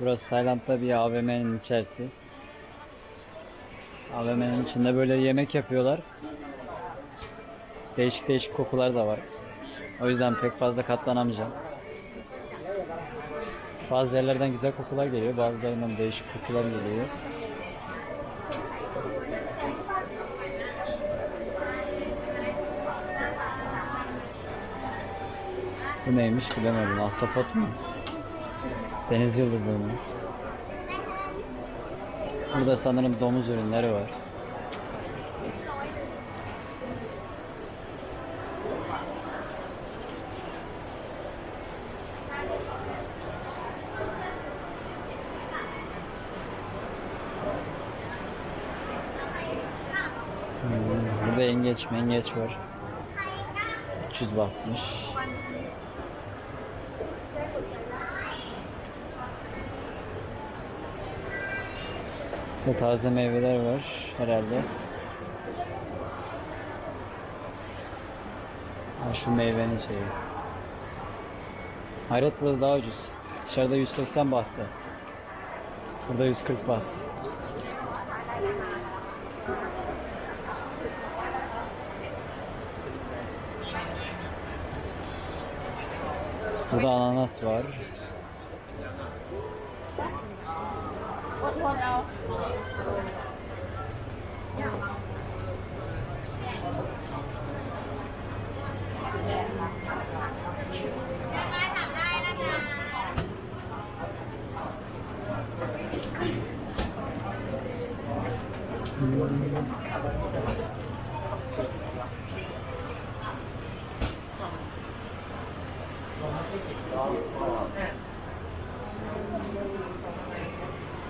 Burası Tayland'da bir AVM'nin içerisi. AVM'nin içinde böyle yemek yapıyorlar. Değişik değişik kokular da var. O yüzden pek fazla katlanamayacağım. Bazı yerlerden güzel kokular geliyor, bazılarından değişik kokular geliyor. Bu neymiş bilemedim. Ahtapot mu? Deniz yıldızı mı? Burada sanırım domuz ürünleri var. Hmm, Burada yengeç mengeç var. 300 bahtmış. Burada taze meyveler var herhalde. Ha, şu meyvenin şeyi. Hayret burada daha ucuz. Dışarıda 180 bahtı. Burada 140 baht. Burada ananas var. อดทนเอา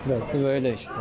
Burası böyle işte.